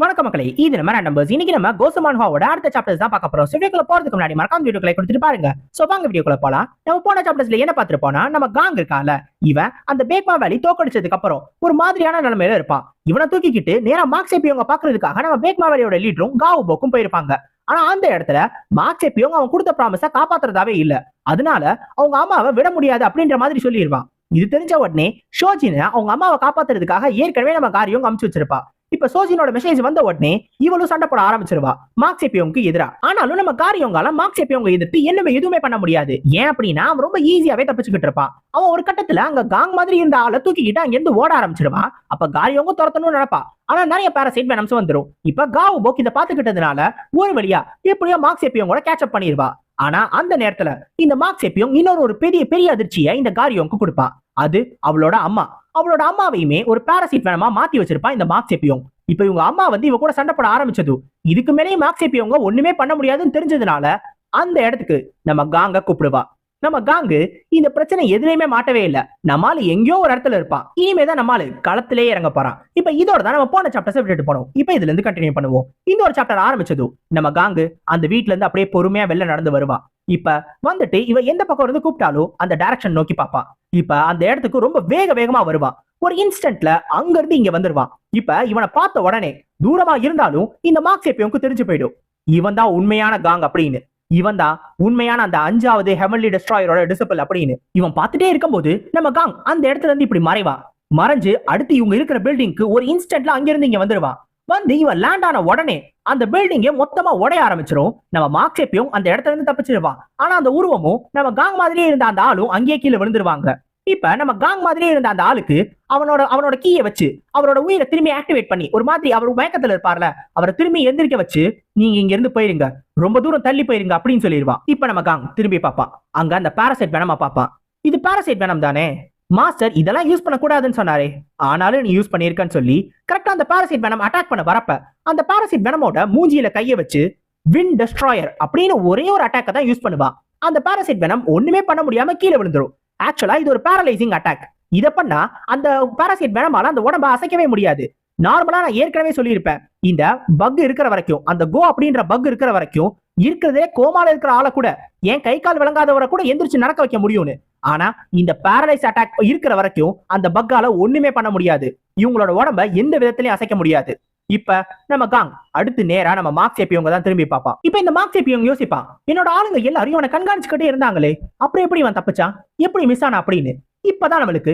வணக்கம் மக்களே இது நம்ம நம்பர்ஸ் இன்னைக்கு நம்ம கோசமான் ஹாவோட அடுத்த சாப்டர்ஸ் தான் பார்க்க போறோம். வீடியோக்குள்ள போறதுக்கு முன்னாடி மறக்காம வீடியோக்களை கொடுத்துட்டு பாருங்க. சோ வாங்க வீடியோக்குள்ள போலாம். நம்ம போன சாப்டர்ஸ்ல என்ன பார்த்திருப்போம்னா நம்ம காங் இருக்கால இவன் அந்த பேக்மா வேலி தோக்கடிச்சதுக்கு அப்புறம் ஒரு மாதிரியான நிலைமையில இருப்பான். இவனை தூக்கிக்கிட்டு நேரா மார்க்ஸ் எப்பியவங்க பாக்குறதுக்காக நம்ம பேக்மா வேலியோட லீடரும் காவு போக்கும் போயிருப்பாங்க. ஆனா அந்த இடத்துல மார்க்ஸ் எப்பியவங்க அவன் கொடுத்த ப்ராமிஸ காப்பாத்துறதாவே இல்ல. அதனால அவங்க அம்மாவை விட முடியாது அப்படின்ற மாதிரி சொல்லிடுவான் இது தெரிஞ்ச உடனே ஷோஜினை அவங்க அம்மாவை காப்பாத்துறதுக்காக ஏற்கனவே நம்ம காரியம் அமுச்சு வச்சிருப்பா. இப்ப சோஜினோட மெசேஜ் வந்த உடனே இவளும் சண்டை போட ஆரம்பிச்சிருவா. மார்க்ஸ் எப்பியோங்க்கு எதிரா. ஆனாலும் நம்ம காரியங்கால மார்க்ஸ் எப்பியோங்க எதிர்த்து என்னமே எதுவுமே பண்ண முடியாது. ஏன் அப்படின்னா அவன் ரொம்ப ஈஸியாவே தப்பிச்சுக்கிட்டு இருப்பான். அவன் ஒரு கட்டத்துல அங்க காங் மாதிரி இருந்த ஆளை தூக்கிக்கிட்டு அங்க இருந்து ஓட ஆரம்பிச்சிருவான் அப்ப காரியவங்க துரத்தணும்னு நினைப்பா. ஆனா நிறைய பேரசைட் வெனம்ஸ் வந்துரும். இப்ப காவு போக் இதை பாத்துக்கிட்டதுனால ஒரு வழியா எப்படியோ மார்க்ஸ் கூட கேட்சப் பண்ணிருவா. ஆனா அந்த நேரத்துல இந்த மார்க்ஸ் எப்பியும் இன்னொரு ஒரு பெரிய பெரிய அதிர்ச்சியை இந்த காரியவங்க கொடுப்பான் அது அவளோட அம்மா. அவளோட அம்மாவையுமே ஒரு பாராசைட் வேணமா மாத்தி வச்சிருப்பா இந்த மார்க்ஸ் எப்பியும் இப்ப இவங்க அம்மா வந்து இவ கூட சண்டை போட ஆரம்பிச்சது. இதுக்கு மேலேயே மார்க் எப்பியவங்க ஒண்ணுமே பண்ண முடியாதுன்னு தெரிஞ்சதுனால அந்த இடத்துக்கு நம்ம காங்க கூப்பிடுவா. நம்ம காங்கு இந்த பிரச்சனை எதுலையுமே மாட்டவே இல்ல. நம்மால எங்கேயோ ஒரு இடத்துல இருப்பான் இனிமே தான் நம்மால களத்திலே இறங்க போறான் இப்ப இதோட தான் நம்ம போன சாப்டர்ஸ் விட்டுட்டு போனோம். இப்ப இதுல இருந்து கண்டினியூ பண்ணுவோம். இந்த ஒரு சாப்டர் ஆரம்பிச்சது நம்ம காங்கு அந்த வீட்ல இருந்து அப்படியே பொறுமையா வெளில நடந்து வருவா. இப்ப வந்துட்டு இவ எந்த பக்கம் இருந்து கூப்பிட்டாலும் அந்த டைரக்ஷன் நோக்கி பாப்பா. இப்ப அந்த இடத்துக்கு ரொம்ப வேக வேகமா வருவா. ஒரு இன்ஸ்டன்ட்ல அங்க இருந்து இங்க வந்துருவான் இப்ப இவனை பார்த்த உடனே தூரமா இருந்தாலும் இந்த மார்க்ஸ் எப்பயும் தெரிஞ்சு போயிடும். இவன் தான் உண்மையான காங் அப்படின்னு. இவன் தான் உண்மையான அந்த அஞ்சாவது ஹெவன்லி டெஸ்ட்ராயரோட டிசிபிள் அப்படின்னு. இவன் பார்த்துட்டே இருக்கும்போது நம்ம காங் அந்த இடத்துல இருந்து இப்படி மறைவா. மறைஞ்சு அடுத்து இவங்க இருக்கிற பில்டிங்க்கு ஒரு இன்ஸ்டன்ட்ல அங்கிருந்து இங்க வந்துருவான் வந்து இவன் லேண்ட் ஆன உடனே அந்த பில்டிங்கே மொத்தமா உடைய ஆரம்பிச்சிரும். நம்ம மார்க்ஷேப்பையும் அந்த இடத்துல இருந்து தப்பிச்சிருவான். ஆனா அந்த உருவமும் நம்ம காங் மாதிரியே இருந்த அந்த ஆளும் அங்கேயே கீழே விழுந்துருவாங்க. இப்ப நம்ம காங் மாதிரியே இருந்த அந்த ஆளுக்கு அவனோட அவனோட கீயை வச்சு அவரோட உயிரை திரும்பி ஆக்டிவேட் பண்ணி ஒரு மாதிரி அவர் மயக்கத்துல இருப்பார்ல அவரை திரும்பி எந்திரிக்க வச்சு நீங்க இங்க இருந்து போயிருங்க. ரொம்ப தூரம் தள்ளி போயிருங்க அப்படின்னு சொல்லிடுவான். இப்ப நம்ம காங் திரும்பி பார்ப்பான். அங்க அந்த பாராசைட் வேணாமா பார்ப்பான். இது பாராசைட் வேணாம் தானே. மாஸ்டர் இதெல்லாம் யூஸ் பண்ணக்கூடாதுன்னு சொன்னாரே. ஆனாலும் நீ யூஸ் பண்ணியிருக்கன்னு சொல்லி கரெக்டா அந்த பாராசைட் வேணாம் அட்டாக் பண்ண வரப்ப அந்த பாராசைட் வெனமோட மூஞ்சியில கையை வச்சு வின் டெஸ்ட்ராயர் அப்படின்னு ஒரே ஒரு அட்டாக்கை தான் யூஸ் பண்ணுவா. அந்த பாராசைட் வெனம் ஒண்ணுமே பண்ண முடியாம கீழே விழுந்துரும். ஆக்சுவலா இது ஒரு பேரலைசிங் அட்டாக் இதை பண்ணா அந்த பாராசைட் வெனமால அந்த உடம்ப அசைக்கவே முடியாது. நார்மலா நான் ஏற்கனவே சொல்லியிருப்பேன். இந்த பக் இருக்கிற வரைக்கும் அந்த கோ அப்படின்ற பக் இருக்கிற வரைக்கும் இருக்கிறதே கோமால இருக்கிற ஆளை கூட ஏன் கை கால் விளங்காதவரை கூட எந்திரிச்சு நடக்க வைக்க முடியும்னு. ஆனா இந்த பேரலைஸ் அட்டாக் இருக்கிற வரைக்கும் அந்த பக்கால ஒண்ணுமே பண்ண முடியாது. இவங்களோட உடம்ப எந்த விதத்திலையும் அசைக்க முடியாது. இப்ப நம்ம காங் அடுத்து நேரா நம்ம மார்க்ஸ் எப்பியவங்க தான் திரும்பி பார்ப்பான். இப்ப இந்த மார்க்ஸ் எப்பியவங்க யோசிப்பான் என்னோட ஆளுங்க எல்லாரும் இவனை கண்காணிச்சுக்கிட்டே இருந்தாங்களே அப்புறம் எப்படி இவன் தப்பிச்சான்? எப்படி மிஸ் ஆனா அப்படின்னு. இப்பதான் நம்மளுக்கு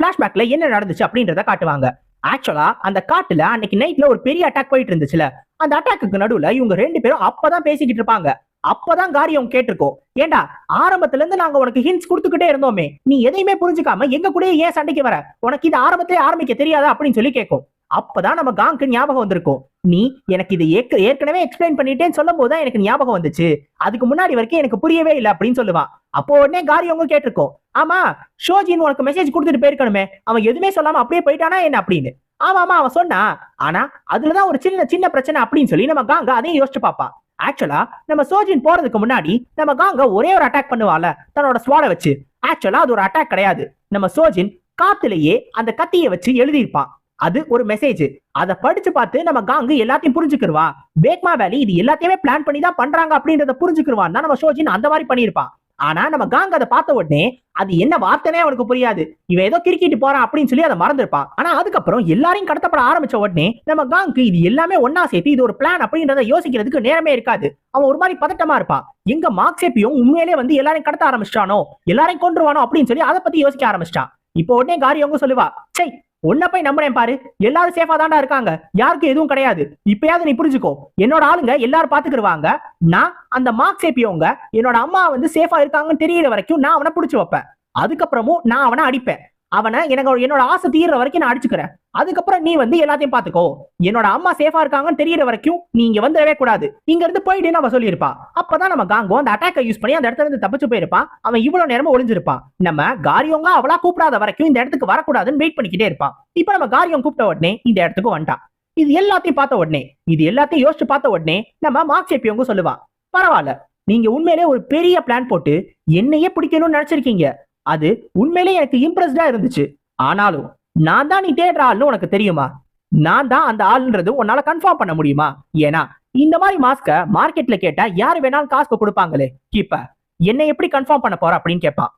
பிளாஷ்பேக்ல என்ன நடந்துச்சு அப்படின்றத காட்டுவாங்க. ஆக்சுவலா அந்த காட்டுல அன்னைக்கு நைட்ல ஒரு பெரிய அட்டாக் போயிட்டு இருந்துச்சுல அந்த அட்டாக்கு நடுவுல இவங்க ரெண்டு பேரும் அப்பதான் பேசிக்கிட்டு இருப்பாங்க. அப்பதான் காரியம் கேட்டிருக்கோம் ஏண்டா ஆரம்பத்துல இருந்து நாங்க உனக்கு ஹிண்ட்ஸ் கொடுத்துக்கிட்டே இருந்தோமே நீ எதையுமே புரிஞ்சுக்காம எங்க கூட ஏன் சண்டைக்கு வர? உனக்கு இது ஆரம்பத்திலே ஆரம்பிக்க தெரியாதா அப்படின்னு சொல்லி கேட்கும். அப்பதான் நம்ம காங்க்கு ஞாபகம் வந்திருக்கும். நீ எனக்கு இது ஏற்கனவே எக்ஸ்பிளைன் பண்ணிட்டேன்னு சொல்லும் போதுதான் எனக்கு ஞாபகம் வந்துச்சு. அதுக்கு முன்னாடி வரைக்கும் எனக்கு புரியவே இல்லை அப்படின்னு சொல்லுவான். அப்போ உடனே காரியவங்க கேட்டிருக்கோம். ஆமா ஷோஜின் உனக்கு மெசேஜ் கொடுத்துட்டு போயிருக்கணுமே. அவன் எதுவுமே சொல்லாம அப்படியே போயிட்டானா என்ன அப்படின்னு. ஆமா ஆமா அவன் சொன்னா ஆனா அதுலதான் ஒரு சின்ன சின்ன பிரச்சனை அப்படின்னு சொல்லி நம்ம காங்க அதையும் யோசிச்சு பாப்பா ஆக்சுவலா நம்ம சோஜின் போறதுக்கு முன்னாடி நம்ம காங்க ஒரே ஒரு அட்டாக் பண்ணுவால தன்னோட ஸ்வாட வச்சு. ஆக்சுவலா அது ஒரு அட்டாக் கிடையாது. நம்ம சோஜின் காத்துலயே அந்த கத்தியை வச்சு எழுதியிருப்பான். அது ஒரு மெசேஜ் அதை படிச்சு பார்த்து நம்ம காங்கு எல்லாத்தையும் புரிஞ்சுக்கிருவா. பேக்மா வேலி இது எல்லாத்தையுமே பிளான் பண்ணி தான் பண்றாங்க அப்படின்றத புரிஞ்சுக்கிருவான் நம்ம ஷோஜின் அந்த மாதிரி பண்ணியிருப்பான். ஆனா நம்ம காங் அதை பார்த்த உடனே அது என்ன வார்த்தைனே அவனுக்கு புரியாது. இவன் ஏதோ கிரிக்கிட்டு போறான் அப்படின்னு சொல்லி அதை மறந்துருப்பான். ஆனா அதுக்கப்புறம் எல்லாரையும் கடத்தப்பட ஆரம்பிச்ச உடனே நம்ம காங்க்கு இது எல்லாமே ஒன்னா சேர்த்து இது ஒரு பிளான் அப்படின்றத யோசிக்கிறதுக்கு நேரமே இருக்காது. அவன் ஒரு மாதிரி பதட்டமா இருப்பான். எங்க மார்க்ஸேப்பியும் உண்மையிலே வந்து எல்லாரையும் கடத்த ஆரம்பிச்சிட்டானோ எல்லாரையும் கொண்டுருவானோ அப்படின்னு சொல்லி அதை பத்தி யோசிக்க ஆரம்பிச்சிட்டான். இப்போ உடனே காரியவங்க சொல்லுவா சை உன்னை போய் நம்புறேன் பாரு. எல்லாரும் சேஃபா தாண்டா இருக்காங்க. யாருக்கும் எதுவும் கிடையாது. இப்பயாவது நீ புரிஞ்சுக்கோ. என்னோட ஆளுங்க எல்லாரும் பாத்துக்கிடுவாங்க. நான் அந்த மார்க் சேப்பியவங்க என்னோட அம்மா வந்து சேஃபா இருக்காங்கன்னு தெரியற வரைக்கும் நான் அவனை புடிச்சு வைப்பேன். அதுக்கப்புறமும் நான் அவனை அடிப்பேன். அவனை எனக்கு என்னோட ஆசை தீர்ற வரைக்கும் நான் அடிச்சுக்கிறேன். அதுக்கப்புறம் நீ வந்து எல்லாத்தையும் பாத்துக்கோ என்னோட அம்மா சேஃபா இருக்காங்கன்னு தெரியற வரைக்கும் நீ இங்க வந்துடவே கூடாது. இங்க இருந்து போயிடுன்னு அவன் சொல்லியிருப்பா? அப்பதான் நம்ம காங்கோ அந்த அட்டாக்கை யூஸ் பண்ணி அந்த இடத்துல இருந்து தப்பிச்சு போயிருப்பான் அவன் இவ்வளவு நேரமும் ஒளிஞ்சிருப்பான் நம்ம காரியோங்க அவளா கூப்பிடாத வரைக்கும் இந்த இடத்துக்கு வரக்கூடாதுன்னு வெயிட் பண்ணிக்கிட்டே இருப்பான் இப்ப நம்ம காரியம் கூப்பிட்ட உடனே இந்த இடத்துக்கு வந்துட்டான் இது எல்லாத்தையும் பார்த்த உடனே இது எல்லாத்தையும் யோசிச்சு பார்த்த உடனே நம்ம மார்க் சேப்பியவங்க சொல்லுவான் பரவாயில்ல நீங்க உண்மையிலே ஒரு பெரிய பிளான் போட்டு என்னையே பிடிக்கணும்னு நினைச்சிருக்கீங்க. அது உண்மையிலே எனக்கு இம்ப்ரெஸ்டா இருந்துச்சு. ஆனாலும் நான் தான் நீ தேடுற ஆள்னு உனக்கு தெரியுமா? நான் தான் அந்த ஆளுன்றது உன்னால கன்ஃபார்ம் பண்ண முடியுமா? ஏன்னா இந்த மாதிரி மாஸ்க மார்க்கெட்ல கேட்டா யாரு வேணாலும் காசுக்கு கொடுப்பாங்களே? இப்ப என்னை எப்படி கன்ஃபார்ம் பண்ண போற அப்படின்னு கேட்பான்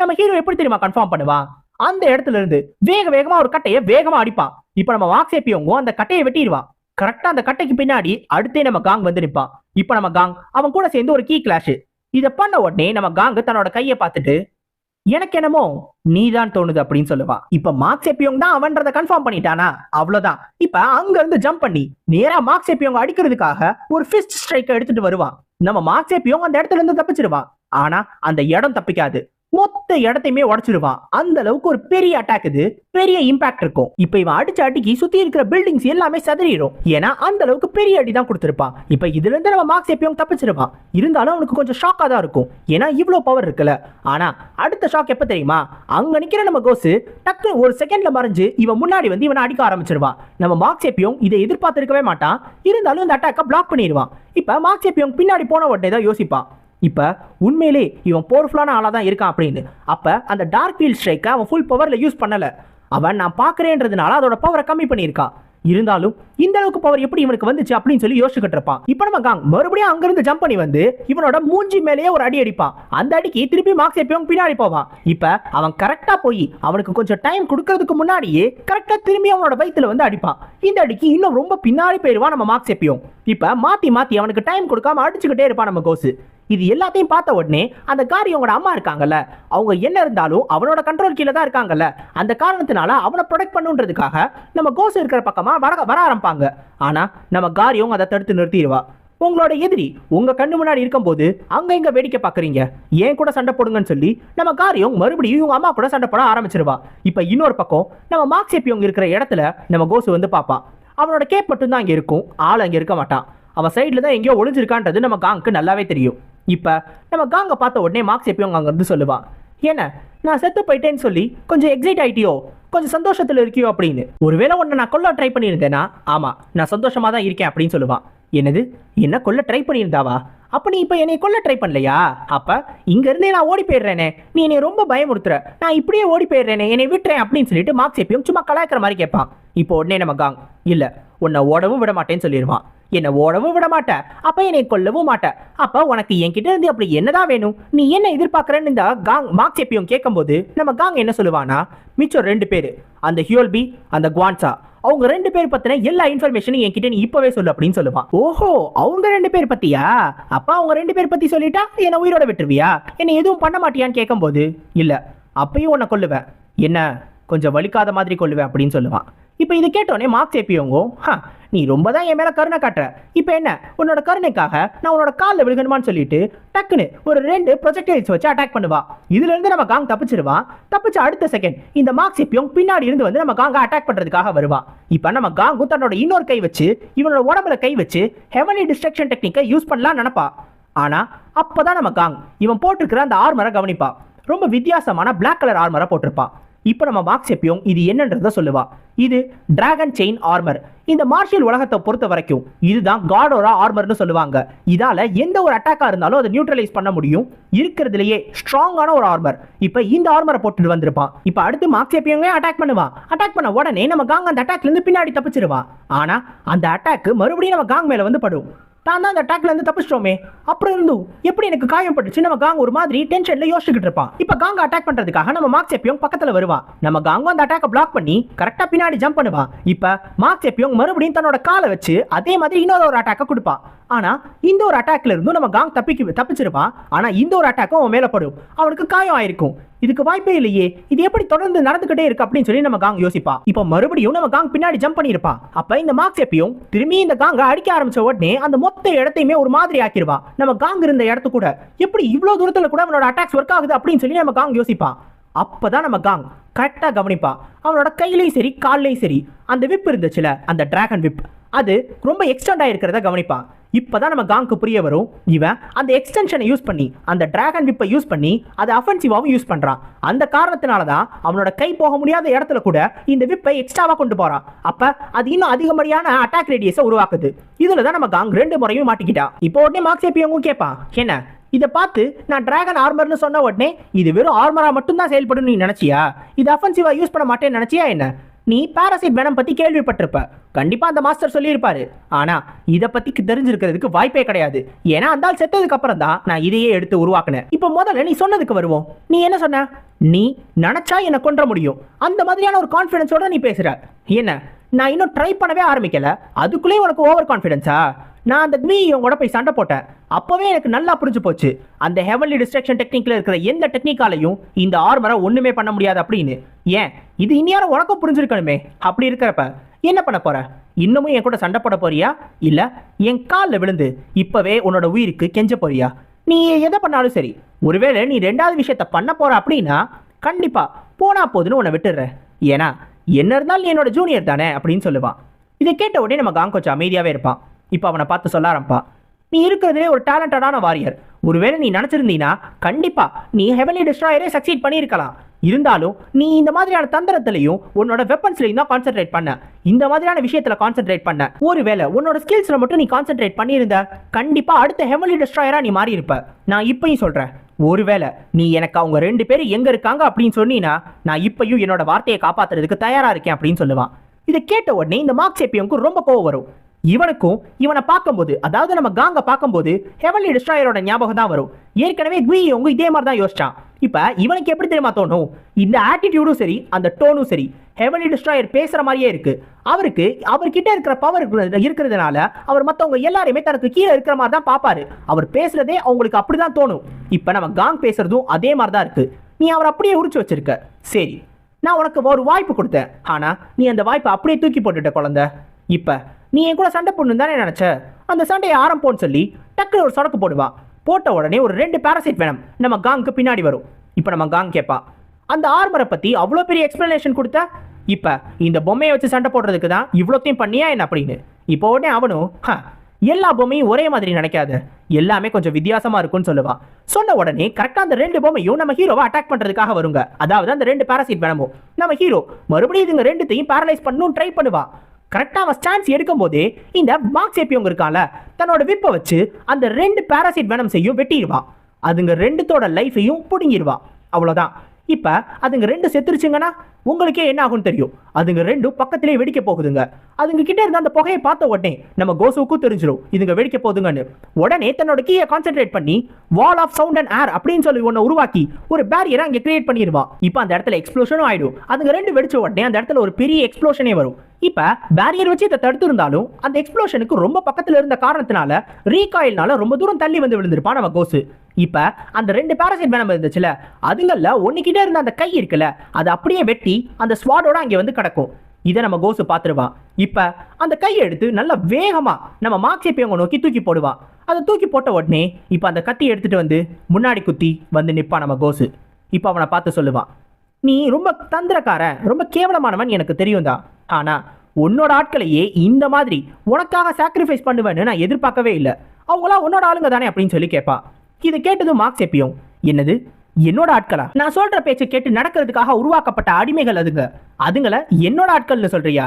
நம்ம ஹீரோ எப்படி தெரியுமா கன்ஃபார்ம் பண்ணுவான்? அந்த இடத்துல இருந்து வேக வேகமா ஒரு கட்டையை வேகமா அடிப்பான். இப்ப நம்ம வாக்ஸேப்பியவங்க அந்த கட்டையை வெட்டிடுவான். கரெக்டா அந்த கட்டைக்கு பின்னாடி அடுத்தே நம்ம காங் வந்து நிற்பான். இப்ப நம்ம காங் அவன் கூட சேர்ந்து ஒரு கீ கிளாஷ் இதை பண்ண உடனே நம்ம காங் தன்னோட கையை பார்த்துட்டு எனக்கு என்னமோ நீதான் தோணுது அப்படின்னு சொல்லுவா. இப்ப மார்க்ஸ் எப்பியோங் தான் அவன்றத கன்ஃபார்ம் பண்ணிட்டானா? அவ்வளவுதான். இப்ப அங்க இருந்து ஜம்ப் பண்ணி நேரா மார்க்ஸ் எப்பியோங் அடிக்கிறதுக்காக ஒரு ஃபிஸ்ட் ஸ்ட்ரைக் எடுத்துட்டு வருவான். நம்ம மார்க்ஸ் எப்பியோங் அந்த இடத்துல இருந்து தப்பிச்சிருவான். ஆனா அந்த இடம் தப்பிக்காது. மொத்த இடத்தையுமே உடைச்சிருவான் அந்த அளவுக்கு ஒரு பெரிய அட்டாக் இது. பெரிய இம்பாக்ட் இருக்கும். இப்ப இவன் அடிச்ச அடிக்கு சுத்தி இருக்கிற பில்டிங்ஸ் எல்லாமே சதறிடும். ஏன்னா அந்த அளவுக்கு பெரிய அடி தான் கொடுத்திருப்பான். இப்ப இதுல இருந்து நம்ம மார்க்ஸ் எப்பயும் தப்பிச்சிருப்பான் இருந்தாலும் அவனுக்கு கொஞ்சம் ஷாக்கா தான் இருக்கும். ஏன்னா இவ்வளவு பவர் இருக்குல்ல. ஆனா அடுத்த ஷாக் எப்ப தெரியுமா? அங்க நிக்கிற நம்ம கோசு டக்கு ஒரு செகண்ட்ல மறைஞ்சு இவன் முன்னாடி வந்து இவனை அடிக்க ஆரம்பிச்சிருவான். நம்ம மார்க்ஸ் எப்பயும் இதை எதிர்பார்த்திருக்கவே மாட்டான். இருந்தாலும் இந்த அட்டாக்கை பிளாக் பண்ணிடுவான். இப்ப மார்க்ஸ் எப்பயும் பின்னாடி போன உடனே தான் யோசிப்பான். இப்போ உண்மையிலே இவன் பவர்ஃபுல்லான ஆளாக தான் இருக்கான் அப்படின்னு. அப்போ அந்த டார்க் ஃபீல்ட் ஸ்ட்ரைக்கை அவன் ஃபுல் பவரில் யூஸ் பண்ணல. அவன் நான் பார்க்குறேன்றதுனால அதோட பவரை கம்மி பண்ணியிருக்கான் இருந்தாலும் இந்த அளவுக்கு பவர் எப்படி இவனுக்கு வந்துச்சு அப்படின்னு சொல்லி யோசிச்சுக்கிட்டு இருப்பான். இப்போ நம்ம காங் மறுபடியும் அங்கிருந்து ஜம்ப் பண்ணி வந்து இவனோட மூஞ்சி மேலேயே ஒரு அடி அடிப்பான். அந்த அடிக்கு திருப்பி மார்க்ஸ் எப்பயும் பின்னாடி போவான். இப்போ அவன் கரெக்டாக போய் அவனுக்கு கொஞ்சம் டைம் கொடுக்கறதுக்கு முன்னாடியே கரெக்டாக திரும்பி அவனோட வயிற்றுல வந்து அடிப்பான். இந்த அடிக்கு இன்னும் ரொம்ப பின்னாடி போயிடுவான் நம்ம மார்க்ஸ் எப்பயும் இப்போ மாற்றி மாற்றி அவனுக்கு டைம் கொடுக்காம அடிச்சுக்கிட்டே இருப்பான் நம்ம கோசு இது எல்லாத்தையும் பார்த்த உடனே அந்த கார் இவங்களோட அம்மா இருக்காங்கல்ல அவங்க என்ன இருந்தாலும் அவனோட கண்ட்ரோல் கீழே தான் இருக்காங்கல்ல அந்த காரணத்தினால அவனை ப்ரொடெக்ட் பண்ணுன்றதுக்காக நம்ம கோசு இருக்கிற பக்கமாக வர வர ஆரம்பிப்பாங்க. ஆனால் நம்ம காரியம் அதை தடுத்து நிறுத்திடுவா. உங்களோட எதிரி உங்கள் கண்ணு முன்னாடி இருக்கும்போது அங்கே இங்கே வேடிக்கை பார்க்குறீங்க. ஏன் கூட சண்டை போடுங்கன்னு சொல்லி நம்ம காரியம் மறுபடியும் இவங்க அம்மா கூட சண்டை போட ஆரம்பிச்சிருவா. இப்போ இன்னொரு பக்கம் நம்ம மார்க்ஸ் இவங்க இருக்கிற இடத்துல நம்ம கோசு வந்து பார்ப்பான் அவனோட கேப் மட்டும்தான் அங்கே இருக்கும் ஆள் அங்கே இருக்க மாட்டான். அவன் சைடில் தான் எங்கேயோ ஒளிஞ்சிருக்கான்றது நம்ம காங்க்கு நல்லாவே தெரியும். இப்போ நம்ம காங்கை பார்த்த உடனே மார்க்ஸ் எப்பயும் அங்கே இருந்து சொல்லுவான். என்ன நான் செத்து போயிட்டேன்னு சொல்லி கொஞ்சம் எக்ஸைட் ஆகிட்டியோ கொஞ்சம் சந்தோஷத்தில் இருக்கியோ? அப்படின்னு. ஒருவேளை ஒன்று நான் கொல்ல ட்ரை பண்ணியிருந்தேன்னா ஆமாம் நான் சந்தோஷமாக தான் இருக்கேன் அப்படின்னு சொல்லுவான். என்னது? என்ன கொல்ல ட்ரை பண்ணியிருந்தாவா? அப்போ நீ இப்போ என்னை கொல்ல ட்ரை பண்ணலையா? அப்போ இங்கேருந்தே நான் ஓடி போயிடுறேனே. நீ என்னை ரொம்ப பயமுறுத்துற. நான் இப்படியே ஓடி போயிடுறேனே. என்னை விட்டுறேன் அப்படின்னு சொல்லிட்டு மார்க்ஸ் எப்பயும் சும்மா கலாய்க்கிற மாதிரி கேட்பான். இப்போ உடனே நம்ம காங் இல்லை உன்னை ஓடவும் விட மாட்டேன்னு சொல்லிடுவான் என்னை ஓடவும் விட மாட்ட அப்ப என்னை கொல்லவும் மாட்ட. அப்ப உனக்கு என்கிட்ட இருந்து அப்படி என்னதான் வேணும்? நீ என்ன எதிர்பார்க்கறன்னு இந்த காங் மார்க்ஸ் எப்பயும் கேட்கும்போது நம்ம காங் என்ன சொல்லுவானா மிச்சம் ரெண்டு பேர் அந்த ஹியோல்பி அந்த குவான்சா அவங்க ரெண்டு பேர் பத்தின எல்லா இன்ஃபர்மேஷனும் என்கிட்ட நீ இப்பவே சொல்லு அப்படின்னு சொல்லுவான். ஓஹோ அவங்க ரெண்டு பேர் பத்தியா? அப்ப அவங்க ரெண்டு பேர் பத்தி சொல்லிட்டா என்ன உயிரோட விட்டுருவியா? என்ன எதுவும் பண்ண மாட்டியான்னு கேட்கும்போது இல்ல அப்பயும் உன்னை கொல்லுவேன். என்ன கொஞ்சம் வலிக்காத மாதிரி கொள்ளுவேன் அப்படின்னு சொல்லுவான். இப்போ இது கேட்டோடனே மார்க்ஸ் ஏபியோங்கோ ஹா நீ ரொம்ப தான் என் மேலே கருணை காட்டுற. இப்போ என்ன? உன்னோட கருணைக்காக நான் உன்னோட காலில் விழுகணுமான்னு சொல்லிட்டு டக்குன்னு ஒரு ரெண்டு ப்ரொஜெக்டைல்ஸ் வச்சு அட்டாக் பண்ணுவா. இதுலேருந்து நம்ம காங் தப்பிச்சிருவான் தப்பிச்சு அடுத்த செகண்ட் இந்த மார்க்ஸ் சேப்பியவங்க பின்னாடி இருந்து வந்து நம்ம காங்கை அட்டாக் பண்ணுறதுக்காக வருவான் இப்போ நம்ம காங்கும் தன்னோட இன்னொரு கை வச்சு இவனோட உடம்புல கை வச்சு ஹெவனி டிஸ்ட்ரக்ஷன் டெக்னிக்கை யூஸ் பண்ணலாம் நினைப்பா. ஆனா அப்பதான் நம்ம காங் இவன் போட்டிருக்கிற அந்த ஆர்மரை கவனிப்பா. ரொம்ப வித்தியாசமான பிளாக் கலர் ஆர்மரை போட்டிருப்பான் இப்போ நம்ம மார்க் செப்பியோங் இது என்னன்றதை சொல்லுவா. இது டிராகன் செயின் ஆர்மர் இந்த மார்ஷியல் உலகத்தை பொறுத்த வரைக்கும் இதுதான் காடோரா ஆர்மர்னு சொல்லுவாங்க. இதால எந்த ஒரு அட்டாக்காக இருந்தாலும் அதை நியூட்ரலைஸ் பண்ண முடியும். இருக்கிறதுலயே ஸ்ட்ராங்கான ஒரு ஆர்மர் இப்போ இந்த ஆர்மரை போட்டுட்டு வந்திருப்பான். இப்போ அடுத்து மார்க் எப்பயுமே அட்டாக் பண்ணுவான் அட்டாக் பண்ண உடனே நம்ம காங் அந்த அட்டாக்ல இருந்து பின்னாடி தப்பிச்சிருவான் ஆனா அந்த அட்டாக் மறுபடியும் நம்ம காங் மேல வந்து படும். நான் தான் அந்த அட்டாக்ல இருந்து தப்பிச்சிட்டோமே. அப்புறம் இருந்தும் எப்படி எனக்கு காயம் பட்டுச்சு? நம்ம காங் ஒரு மாதிரி டென்ஷன்ல யோசிச்சுக்கிட்டு இருப்பான். இப்ப காங்க அட்டாக் பண்றதுக்காக நம்ம மார்க் எப்பயும் பக்கத்துல வருவா. நம்ம காங்கும் அந்த அட்டாக்கை பிளாக் பண்ணி கரெக்டா பின்னாடி ஜம்ப் பண்ணுவான் இப்ப மார்க் எப்பயும் மறுபடியும் தன்னோட காலை வச்சு அதே மாதிரி இன்னொரு ஒரு அட்டாக்கை கொடுப்பா. ஆனா இந்த ஒரு அட்டாக்ல இருந்தும் நம்ம காங் தப்பிக்கு தப்பிச்சிருப்பான் ஆனா இந்த ஒரு அட்டாக்கும் அவன் மேல படும். அவனுக்கு காயம் ஆயிருக்கும். இதுக்கு வாய்ப்பே இல்லையே. இது எப்படி தொடர்ந்து நடந்துகிட்டே இருக்கு அப்படின்னு சொல்லி நம்ம காங் யோசிப்பா. இப்போ மறுபடியும் நம்ம காங் பின்னாடி ஜம்ப் பண்ணிருப்பா அப்ப இந்த மார்க்ஸ் எப்பயும் திரும்பி இந்த காங்க அடிக்க ஆரம்பிச்ச உடனே அந்த மொத்த இடத்தையுமே ஒரு மாதிரி ஆக்கிருவா. நம்ம காங் இருந்த இடத்து கூட. எப்படி இவ்வளவு தூரத்துல கூட அவனோட அட்டாக்ஸ் ஒர்க் ஆகுது அப்படின்னு சொல்லி நம்ம காங் யோசிப்பா. அப்பதான் நம்ம காங் கரெக்டாக கவனிப்பா. அவனோட கையிலையும் சரி கால்லையும் சரி அந்த விப் இருந்துச்சுல அந்த டிராகன் விப் அது ரொம்ப எக்ஸ்டெண்ட் ஆயிருக்கிறத கவனிப்பான் இப்போதான் நம்ம காங்க்கு புரிய வரும். இவன் அந்த எக்ஸ்டென்ஷனை யூஸ் பண்ணி அந்த டிராகன் விப்பை யூஸ் பண்ணி அதை அஃபென்சிவாகவும் யூஸ் பண்ணுறான் அந்த காரணத்தினால தான் அவனோட கை போக முடியாத இடத்துல கூட இந்த விப்பை எக்ஸ்ட்ராவாக கொண்டு போகிறான் அப்போ அது இன்னும் அதிகப்படியான அட்டாக் ரேடியஸை உருவாக்குது. இதுல தான் நம்ம காங் ரெண்டு முறையும் மாட்டிக்கிட்டா. இப்போ உடனே மார்க்ஸ் எப்பியவங்க கேட்பான் என்ன? இதை பார்த்து நான் டிராகன் ஆர்மர்னு சொன்ன உடனே இது வெறும் ஆர்மரா மட்டும்தான் செயல்படும் நீ நினச்சியா? இது அஃபென்சிவாக யூஸ் பண்ண மாட்டேன்னு நினைச்சியா என்ன? நீ பாராசைட் வேனம் பற்றி கேள்விப்பட்டிருப்ப. கண்டிப்பாக அந்த மாஸ்டர் சொல்லியிருப்பாரு. ஆனால் இதை பற்றி தெரிஞ்சிருக்கிறதுக்கு வாய்ப்பே கிடையாது. ஏன்னா அந்த ஆள் செத்ததுக்கு அப்புறம் தான் நான் இதையே எடுத்து உருவாக்குனேன். இப்போ முதல்ல நீ சொன்னதுக்கு வருவோம். நீ என்ன சொன்ன? நீ நினச்சா என்னை கொன்ற முடியும். அந்த மாதிரியான ஒரு கான்ஃபிடன்ஸோட நீ பேசுற. என்ன? நான் இன்னும் ட்ரை பண்ணவே ஆரம்பிக்கல. அதுக்குள்ளேயே உனக்கு ஓவர் கான்ஃபிடென்ஸா நான் அந்த கூட போய் சண்டை போட்டேன். அப்போவே எனக்கு நல்லா புரிஞ்சு போச்சு. அந்த ஹெவன்லி டிஸ்ட்ரக்ஷன் டெக்னிக்கில் இருக்கிற எந்த டெக்னிக்காலையும் இந்த ஆர்மரை ஒன்றுமே பண்ண முடியாது அப்படின்னு. ஏன்? இது இனியாரும் உனக்கும் புரிஞ்சிருக்கணுமே. அப்படி இருக்கிறப்ப என்ன பண்ண போற? இன்னமும் என் கூட சண்டை போட போறியா? இல்ல என் காலில் விழுந்து இப்பவே உன்னோட உயிருக்கு கெஞ்ச போறியா? நீ எதை பண்ணாலும் சரி ஒருவேளை நீ ரெண்டாவது விஷயத்த பண்ண போற அப்படின்னா கண்டிப்பா போனா போதுன்னு உன்னை விட்டுடுறேன் ஏன்னா என்ன இருந்தாலும் நீ என்னோட ஜூனியர் தானே அப்படின்னு சொல்லுவான் இதை கேட்ட உடனே நம்ம காங்கோச்சா அமைதியாகவே அமைதியாவே இருப்பான். இப்போ அவனை பார்த்து சொல்ல ஆரம்பிப்பான் நீ இருக்கிறதுலே ஒரு டேலண்டடான வாரியர் ஒருவேளை நீ நினச்சிருந்தீன்னா கண்டிப்பா நீ ஹெவன்லி டிஸ்ட்ராயரே சக்சீட் பண்ணியிருக்கலாம். இருந்தாலும் நீ இந்த மாதிரியான தந்திரத்திலையும் உன்னோட வெப்பன்ஸ்லையும் தான் கான்சென்ட்ரேட் பண்ண. இந்த மாதிரியான விஷயத்துல கான்சென்ட்ரேட் பண்ண. ஒருவேளை உன்னோட ஸ்கில்ஸ்ல மட்டும் நீ கான்சென்ட்ரேட் பண்ணியிருந்த கண்டிப்பா அடுத்த ஹெவன்லி டிஸ்ட்ராயரா நீ மாறி இருப்ப நான் இப்பயும் சொல்றேன். ஒருவேளை நீ எனக்கு அவங்க ரெண்டு பேரும் எங்க இருக்காங்க அப்படின்னு சொன்னீன்னா நான் இப்பயும் என்னோட வார்த்தையை காப்பாத்துறதுக்கு தயாரா இருக்கேன் அப்படின்னு சொல்லுவான். இதை கேட்ட உடனே இந்த மார்க் சேப்பியனுக்கு ரொம்ப கோவம் வரும். இவனுக்கும் இவனை பார்க்கும்போது அதாவது நம்ம காங்க பார்க்கும்போது ஹெவன்லி டிஸ்ட்ராயரோட ஞாபகம் தான் வரும். ஏற்கனவே குயியோங்க இதே மாதிரி தான் யோசிச்சான். இப்போ இவனுக்கு எப்படி தெரியுமா தோணும்? இந்த ஆட்டிடியூடும் சரி அந்த டோனும் சரி ஹெவன்லி டிஸ்ட்ராயர் பேசுற மாதிரியே இருக்கு. அவருக்கு அவர்கிட்ட இருக்கிற பவர் இருக்கிறதுனால அவர் மற்றவங்க எல்லாரையுமே தனக்கு கீழே இருக்கிற மாதிரி தான் பார்ப்பாரு. அவர் பேசுறதே அவங்களுக்கு அப்படிதான் தோணும். இப்போ நம்ம காங் பேசுறதும் அதே மாதிரி தான் இருக்கு. நீ அவர் அப்படியே உரிச்சு வச்சிருக்க. சரி நான் உனக்கு ஒரு வாய்ப்பு கொடுத்தேன். ஆனா நீ அந்த வாய்ப்பை அப்படியே தூக்கி போட்டுட்ட குழந்தை. இப்போ நீ என் கூட சண்டை போடணும் தானே நினச்ச? அந்த சண்டையை ஆரம்பிப்போன்னு சொல்லி டக்குனு ஒரு சொடக்கு போடுவா. போட்ட உடனே ஒரு ரெண்டு பேராசைட் வேணும். நம்ம காங்க்கு பின்னாடி வரும். இப்போ நம்ம காங் கேட்பா அந்த ஆர்மரை பற்றி அவ்வளோ பெரிய எக்ஸ்பிளனேஷன் கொடுத்தா? இப்போ இந்த பொம்மையை வச்சு சண்டை போடுறதுக்கு தான் இவ்வளோத்தையும் பண்ணியா என்ன அப்படின்னு? இப்போ உடனே அவனும் "ஹ, எல்லா பொம்மையும் ஒரே மாதிரி நினைக்காத. எல்லாமே கொஞ்சம் வித்தியாசமா இருக்கும்னு சொல்லுவான் சொன்ன உடனே கரெக்டா அந்த ரெண்டு பொம்மையும் நம்ம ஹீரோவை அட்டாக் பண்றதுக்காக வருங்க. அதாவது அந்த ரெண்டு பேராசைட் வேணமோ. நம்ம ஹீரோ மறுபடியும் இதுங்க ரெண்டுத்தையும் பேரலைஸ் பண்ணணும் ட்ரை பண்ணுவா. கரெக்டாக அவன் ஸ்டான்ஸ் எடுக்கும் போதே இந்த மார்க் சேப்பியவங்க இருக்கால தன்னோட விப்பை வச்சு அந்த ரெண்டு பேராசைட் வேணம் செய்யும் வெட்டிடுவான். அதுங்க ரெண்டுத்தோட லைஃபையும் பிடுங்கிடுவான் அவ்வளோதான் இப்போ அதுங்க ரெண்டு செத்துருச்சுங்கன்னா உங்களுக்கே என்ன ஆகும்னு தெரியும். அதுங்க ரெண்டும் பக்கத்திலே வெடிக்க போகுதுங்க. அதுங்க கிட்ட இருந்த அந்த புகையை பார்த்த உடனே நம்ம கோசுவுக்கும் தெரிஞ்சிடும் இதுங்க வெடிக்க போகுதுங்கன்னு. உடனே தன்னோட கீயை கான்சென்ட்ரேட் பண்ணி wall of sound and air அப்படின்னு சொல்லி ஒன்று உருவாக்கி ஒரு பேரியரை அங்கே கிரியேட் பண்ணிடுவான். இப்போ அந்த இடத்துல எக்ஸ்ப்ளோஷனும் ஆயிடும். அதுங்க ரெண்டு வெடிச்ச உடனே அந்த இடத்துல ஒரு பெரிய எக்ஸ்ப்ளோஷனே வரும். இப்போ பேரியர் வச்சு இதை தடுத்து இருந்தாலும் அந்த எக்ஸ்ப்ளோஷனுக்கு ரொம்ப பக்கத்தில் இருந்த காரணத்தினால ரீகாயில்னால ரொம்ப தூரம் தள்ளி வந்து விழுந்திருப்பான் நம்ம கோசு இப்போ அந்த ரெண்டு பேராசைட் வேனம் இருந்துச்சுல அதுங்கள்ல ஒன்னுக்கிட்டே இருந்த அந்த கை இருக்குல்ல அதை அப்படியே வெட்டி அந்த ஸ்வாடோட அங்கே வந்து கிடக்கும். இதை நம்ம கோசு பார்த்துருவான். இப்போ அந்த கையை எடுத்து நல்லா வேகமாக நம்ம மார்க்ஸேப்பியவங்க நோக்கி தூக்கி போடுவான். அதை தூக்கி போட்ட உடனே இப்போ அந்த கத்தி எடுத்துகிட்டு வந்து முன்னாடி குத்தி வந்து நிற்பான் நம்ம கோசு இப்போ அவனை பார்த்து சொல்லுவான் நீ ரொம்ப தந்திரக்காரன் ரொம்ப கேவலமானவன் எனக்கு தெரியும் தான் ஆனால் உன்னோட ஆட்களையே இந்த மாதிரி உனக்காக சாக்ரிஃபைஸ் பண்ணுவேன்னு நான் எதிர்பார்க்கவே இல்லை. அவங்களாம் உன்னோட ஆளுங்க தானே அப்படின்னு சொல்லி கேட்பா இதை கேட்டதும் மார்க்ஸ் எப்பியும் என்னது? என்னோட ஆட்களா? நான் சொல்ற பேச்சை கேட்டு நடக்கிறதுக்காக உருவாக்கப்பட்ட அடிமைகள் அதுங்க. அதுங்களை என்னோட ஆட்கள்னு சொல்றியா?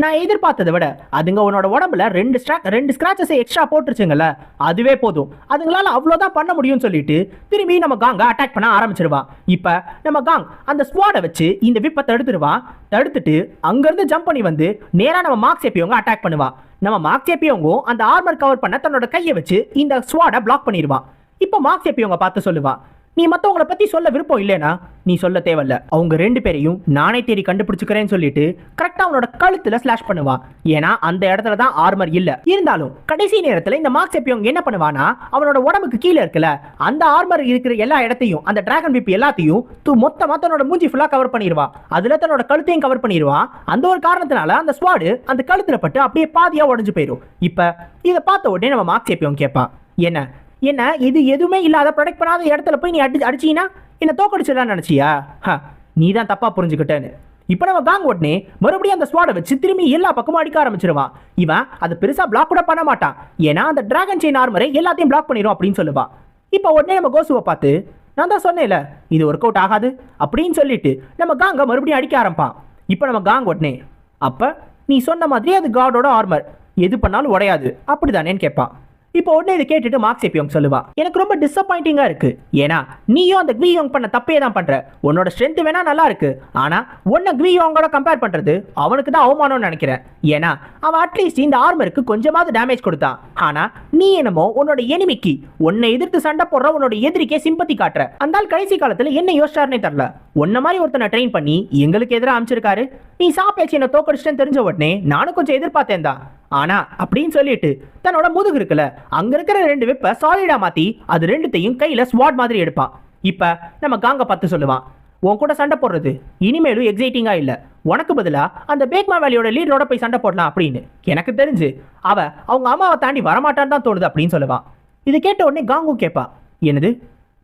நான் எதிர்பார்த்ததை விட அதுங்க உன்னோட உடம்புல ரெண்டு ஸ்ட்ராக் ரெண்டு ஸ்க்ராச்சஸை எக்ஸ்ட்ரா போட்டுருச்சுங்கல்ல அதுவே போதும். அதுங்களால அவ்வளோதான் பண்ண முடியும்னு சொல்லிட்டு திரும்பி நம்ம காங்கை அட்டாக் பண்ண ஆரம்பிச்சிருவான் இப்போ நம்ம காங் அந்த ஸ்குவாடை வச்சு இந்த விப்பை தடுத்துருவான் தடுத்துட்டு அங்கேருந்து ஜம்ப் பண்ணி வந்து நேராக நம்ம மார்க்ஸ் எப்பியவங்க அட்டாக் பண்ணுவான் நம்ம மார்க்ஸ் எப்பியவங்கும் அந்த ஆர்மர் கவர் பண்ண தன்னோட கையை வச்சு இந்த ஸ்குவாடை பிளாக் பண்ணிடுவான் இப்போ மார்க்ஸ் எப்பியவங்க பார்த்து சொல்லுவான் நீ மற்றவங்கள பற்றி சொல்ல விருப்பம் இல்லைனா நீ சொல்ல தேவையில்ல. அவங்க ரெண்டு பேரையும் நானே தேடி கண்டுபிடிச்சுக்கிறேன்னு சொல்லிட்டு கரெக்டாக அவனோட கழுத்தில் ஸ்லாஷ் பண்ணுவான் ஏன்னா அந்த இடத்துல தான் ஆர்மர் இல்லை. இருந்தாலும் கடைசி நேரத்தில் இந்த மார்க்ஸ் எப்பியவங்க என்ன பண்ணுவானா அவனோட உடம்புக்கு கீழே இருக்குல்ல அந்த ஆர்மர் இருக்கிற எல்லா இடத்தையும் அந்த டிராகன் விப் எல்லாத்தையும் தூ மொத்தமாக தன்னோட மூஞ்சி ஃபுல்லாக கவர் பண்ணிடுவான் அதில் தன்னோட கழுத்தையும் கவர் பண்ணிடுவான் அந்த ஒரு காரணத்தினால அந்த ஸ்வாடு அந்த கழுத்தில் பட்டு அப்படியே பாதியாக உடஞ்சு போயிடும் இப்போ இதை பார்த்த உடனே நம்ம மார்க்ஸ் எப்பியவங்க கேட்பான். என்ன? என்ன இது எதுவுமே இல்லாத ப்ரொடெக்ட் பண்ணாத இடத்துல போய் நீ அடி அடிச்சீங்கன்னா என்ன தோக்கடிச்சிடலான்னு நினச்சியா? ஹ நீ தான் தப்பாக புரிஞ்சுக்கிட்டேன்னு. இப்போ நம்ம காங் ஓட்னே மறுபடியும் அந்த ஸ்வாடை வச்சு திரும்பி எல்லா பக்கமும் அடிக்க ஆரம்பிச்சிருவான். இவன் அதை பெருசாக பிளாக் கூட பண்ண மாட்டான். ஏன்னா அந்த டிராகன் செயின் ஆர்மரை எல்லாத்தையும் பிளாக் பண்ணிடும் அப்படின்னு சொல்லுவான். இப்போ உடனே நம்ம கோசுவை பார்த்து நான் தான் சொன்னேன்ல இது ஒர்க் அவுட் ஆகாது அப்படின்னு சொல்லிட்டு நம்ம காங்க மறுபடியும் அடிக்க ஆரம்பிப்பான். இப்போ நம்ம காங் உடனே அப்போ நீ சொன்ன மாதிரி அது காடோட ஆர்மர் எது பண்ணாலும் உடையாது அப்படி தானேன்னு கேட்பான். இப்போ உடனே இதை கேட்டுட்டு மார்க் செப்பியோங் சொல்லுவா. எனக்கு ரொம்ப டிசப்பாயிண்டிங்கா இருக்கு. ஏன்னா நீயும் அந்த குவி யோங் பண்ண தப்பே தான் பண்ற. உன்னோட ஸ்ட்ரென்த் வேணா நல்லா இருக்கு. ஆனா உன்னை குவி யோங்கோட கம்பேர் பண்றது அவனுக்கு தான் அவமானம்னு நினைக்கிறேன். ஏன்னா அவன் அட்லீஸ்ட் இந்த ஆர்மருக்கு கொஞ்சமாவது டேமேஜ் கொடுத்தான் ஆனா நீ என்னமோ உன்னோட எனிமிக்கு உன்னை எதிர்த்து சண்டை போடுற உன்னோட எதிரிக்கே சிம்பத்தி காட்டுற. அந்த கடைசி காலத்துல என்ன யோசிச்சாருன்னே தெரியல. உன்ன மாதிரி ஒருத்தனை ட்ரெயின் பண்ணி எங்களுக்கு எதிராக அமைச்சிருக்காரு. நீ சாப்பேச்சு என்ன தோக்கடிச்சிட்டேன்னு தெரிஞ்ச உடனே நானும் கொஞ்சம் எதிர்பார்த்தேன் தான் ஆனா அப்படின்னு சொல்லிட்டு தன்னோட முதுகு இருக்குல்ல அங்க இருக்கிற ரெண்டு வெப்ப சாலிடா மாத்தி அது ரெண்டுத்தையும் கையில ஸ்வாட் மாதிரி எடுப்பான் இப்ப நம்ம காங்க பார்த்து சொல்லுவான் உன் கூட சண்டை போடுறது இனிமேலும் எக்ஸைட்டிங்கா இல்ல. உனக்கு பதிலா அந்த பேக்மா வேலியோட லீடரோட போய் சண்டை போடலாம் அப்படின்னு. எனக்கு தெரிஞ்சு அவ அவங்க அம்மாவை தாண்டி வரமாட்டான்னு தான் தோணுது அப்படின்னு சொல்லுவான். இது கேட்ட உடனே காங்கும் கேட்பா என்னது?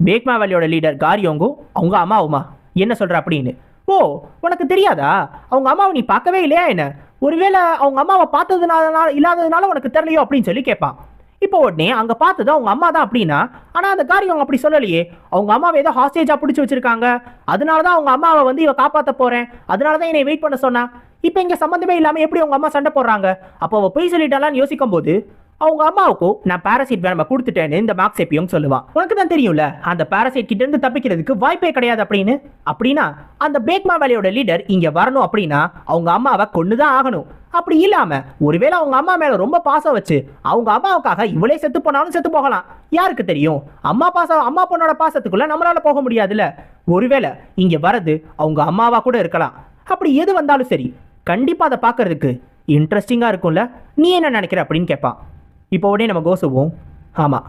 பேக்மா வேலியோட லீடர் காரியோங்கும் அவங்க அம்மாவுமா? என்ன சொல்ற? அப்படின்னு. ஓ உனக்கு தெரியாதா? அவங்க அம்மாவை நீ பார்க்கவே இல்லையா என்ன? ஒருவேளை அவங்க அம்மாவை பார்த்ததுனால இல்லாததுனால உனக்கு தெரியலையோ அப்படின்னு சொல்லி கேட்பான். இப்போ உடனே அங்கே பார்த்தது அவங்க அம்மா தான் அப்படின்னா ஆனால் அந்த காரியம் அவங்க அப்படி சொல்லலையே. அவங்க அம்மாவை ஏதோ ஹாஸ்டேஜாக பிடிச்சி வச்சிருக்காங்க. அதனால தான் அவங்க அம்மாவை வந்து இவ காப்பாற்ற போகிறேன் அதனால தான் என்னை வெயிட் பண்ண சொன்னா. இப்போ இங்கே சம்மந்தமே இல்லாமல் எப்படி அவங்க அம்மா சண்டை போடுறாங்க? அப்போ அவள் பொய் சொல்லிட்டாலான்னு யோசிக்கும் போது அவங்க அம்மாவுக்கும் நான் பாராசைட் வேணுமா கொடுத்துட்டேன்னு இந்த மார்க்ஸ் எப்பயும் சொல்லுவான் உனக்கு தான் தெரியும்ல அந்த பாராசைட் கிட்ட இருந்து தப்பிக்கிறதுக்கு வாய்ப்பே கிடையாது அப்படின்னு. அப்படின்னா அந்த பேக்மா வேலையோட லீடர் இங்க வரணும் அப்படின்னா அவங்க அம்மாவை கொண்டுதான் ஆகணும். அப்படி இல்லாம ஒருவேளை அவங்க அம்மா மேல ரொம்ப பாசம் வச்சு அவங்க அம்மாவுக்காக இவளே செத்து போனாலும் செத்து போகலாம். யாருக்கு தெரியும்? அம்மா பாசம் அம்மா பொண்ணோட பாசத்துக்குள்ள நம்மளால போக முடியாதுல்ல. ஒருவேளை இங்க வரது அவங்க அம்மாவா கூட இருக்கலாம். அப்படி எது வந்தாலும் சரி கண்டிப்பா அதை பார்க்கறதுக்கு இன்ட்ரெஸ்டிங்காக இருக்கும்ல. நீ என்ன நினைக்கிற அப்படின்னு கேட்பான். இப்போ உடனே நம்ம கோசுவோம் ஆமாம்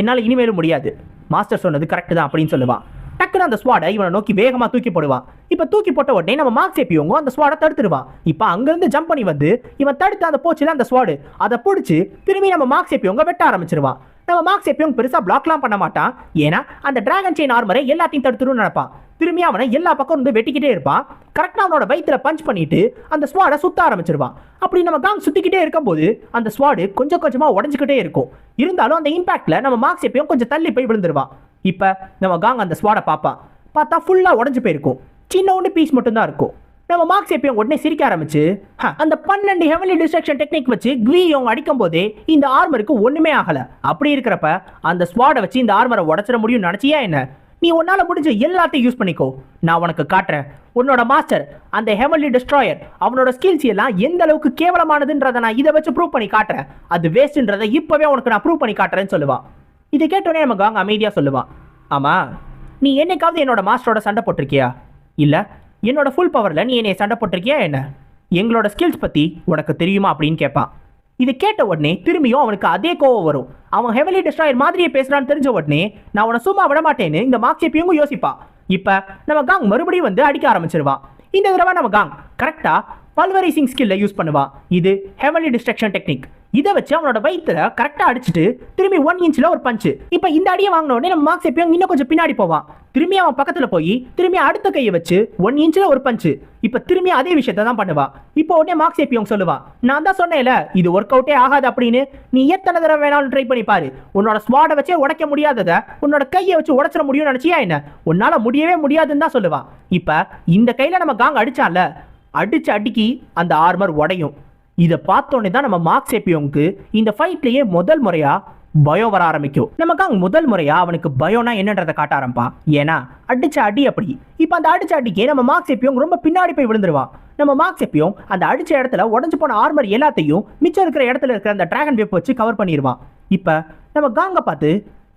என்னால் இனிமேலும் முடியாது. மாஸ்டர் சொன்னது கரெக்டு தான் அப்படின்னு சொல்லுவான். டக்குன்னு அந்த ஸ்வாடை இவனை நோக்கி வேகமாக தூக்கி போடுவான். இப்போ தூக்கி போட்ட உடனே நம்ம மார்க்ஸ் எப்பியவங்க அந்த ஸ்வாடை தடுத்துடுவான். இப்போ அங்கேருந்து ஜம்ப் பண்ணி வந்து இவன் தடுத்து அந்த போச்சில் அந்த ஸ்வாடு அதை பிடிச்சி திரும்பி நம்ம மார்க்ஸ் எப்பியவங்க வெட்ட ஆரம்பிச்சிருவான். நம்ம மார்க்ஸ் எப்பயும் பெருசாக பிளாக்லாம் பண்ண மாட்டான். ஏன்னா அந்த டிராகன் செயின் ஆர்மரை எல்லாத்தையும் தடுத்துருன்னு நினைப்பான். திரும்பி அவனை எல்லா பக்கம் இருந்து வெட்டிக்கிட்டே இருப்பான். கரெக்டாக அவனோட வயிற்றுல பஞ்ச் பண்ணிட்டு அந்த ஸ்வாடை சுத்த ஆரம்பிச்சிருவான். அப்படி நம்ம காங் சுத்திக்கிட்டே இருக்கும்போது அந்த ஸ்வாடு கொஞ்சம் கொஞ்சமாக உடஞ்சிக்கிட்டே இருக்கும். இருந்தாலும் அந்த இம்பாக்டில் நம்ம மார்க்ஸ் எப்பயும் கொஞ்சம் தள்ளி போய் விழுந்துருவான். இப்போ நம்ம காங் அந்த ஸ்வாடை பார்ப்பான். பார்த்தா ஃபுல்லாக உடஞ்சு போயிருக்கும். சின்ன ஒன்று பீஸ் மட்டும்தான் இருக்கும். நம்ம மார்க்ஸ் எப்பயும் உடனே சிரிக்க ஆரம்பிச்சு அந்த பன்னெண்டு ஹெவலி டிஸ்ட்ரக்ஷன் டெக்னிக் வச்சு குவி அவங்க அடிக்கும் போதே இந்த ஆர்மருக்கு ஒன்றுமே ஆகலை. அப்படி இருக்கிறப்ப அந்த ஸ்வாடை வச்சு இந்த ஆர்மரை உடச்சிட முடியும்னு நினச்சியா என்ன? நீ உன்னால் முடிஞ்ச எல்லாத்தையும் யூஸ் பண்ணிக்கோ. நான் உனக்கு காட்டுறேன். உன்னோட மாஸ்டர் அந்த ஹெவன்லி டிஸ்ட்ராயர் அவனோட ஸ்கில்ஸ் எல்லாம் எந்த அளவுக்கு கேவலமானதுன்றதை நான் இதை வச்சு ப்ரூவ் பண்ணி காட்டுறேன். அது வேஸ்ட்ன்றதை இப்போவே உனக்கு நான் ப்ரூவ் பண்ணி காட்டுறேன்னு சொல்லுவான் இதை கேட்டோடனே நம்ம காங்க அமைதியாக சொல்லுவான் ஆமாம் நீ என்னைக்காவது என்னோட மாஸ்டரோட சண்டை போட்டிருக்கியா? இல்லை என்னோட ஃபுல் பவரில் நீ என்னை சண்டை போட்டிருக்கியா என்ன? எங்களோட ஸ்கில்ஸ் பற்றி உனக்கு தெரியுமா? அப்படின்னு கேட்பான் இதை கேட்ட உடனே திரும்பியும் அவனுக்கு அதே கோவம் வரும். அவன் ஹெவலி டிஸ்ட்ராயர் மாதிரியே பேசுறான்னு தெரிஞ்ச உடனே நான் உன சும்மா விட மாட்டேன்னு இந்த மார்க்ஸ் யோசிப்பா. இப்ப நம்ம காங் மறுபடியும் வந்து அடிக்க ஆரம்பிச்சிருவான் இந்த தடவை நம்ம காங் கரெக்டா பல்வரைசிங் ஸ்கில்ல யூஸ் பண்ணுவான் இது ஹெவலி டிஸ்ட்ரக்ஷன் டெக்னிக் இதை வச்சு அவனோட வயிற்றுல கரெக்டா அடிச்சுட்டு திரும்பி ஒன் இன்ச்சில் ஒரு பஞ்சு இப்போ இந்த அடியை வாங்கின உடனே நம்ம மார்க்ஸ் எப்பயும் இன்னும் கொஞ்சம் பின்னாடி போவான் திரும்பி அவன் பக்கத்துல போய் திரும்பி அடுத்த கையை வச்சு ஒன் இன்ச்சில் ஒரு பஞ்சு இப்ப திரும்பி அதே விஷயத்தை தான் பண்ணுவான் இப்போ உடனே மார்க்ஸ் எப்பயும் சொல்லுவான் நான் தான் சொன்னேன்ல இது ஒர்க் அவுட்டே ஆகாது அப்படின்னு. நீ எத்தனை தடவை வேணாலும் ட்ரை பண்ணி பாரு. உன்னோட ஸ்வாடை வச்சே உடைக்க முடியாததை உன்னோட கையை வச்சு உடைச்சிட முடியும்னு நினைச்சியா என்ன? உன்னால முடியவே முடியாதுன்னு தான் சொல்லுவான் இப்ப இந்த கையில நம்ம காங்க அடிச்சால அடிச்சு அடிக்கி அந்த ஆர்மர் உடையும். இதை பார்த்தோன்னே தான் நம்ம மார்க்ஸ் எப்பியோங்க்கு இந்த ஃபைட்லேயே முதல் முறையாக பயம் வர ஆரம்பிக்கும். நமக்கு அங்க முதல் முறையா அவனுக்கு பயம்னா என்னன்றதை காட்ட ஆரம்பா ஏன்னா அடிச்ச அடி அப்படி. இப்போ அந்த அடிச்ச அடிக்கே நம்ம மார்க்ஸ் எப்பயும் ரொம்ப பின்னாடி போய் விழுந்துருவான் நம்ம மார்க்ஸ் எப்பயும் அந்த அடிச்ச இடத்துல உடஞ்சு போன ஆர்மர் எல்லாத்தையும் மிச்சம் இருக்கிற இடத்துல இருக்கிற அந்த டிராகன் வேப் வச்சு கவர் பண்ணிடுவான் இப்போ நம்ம காங்க பார்த்து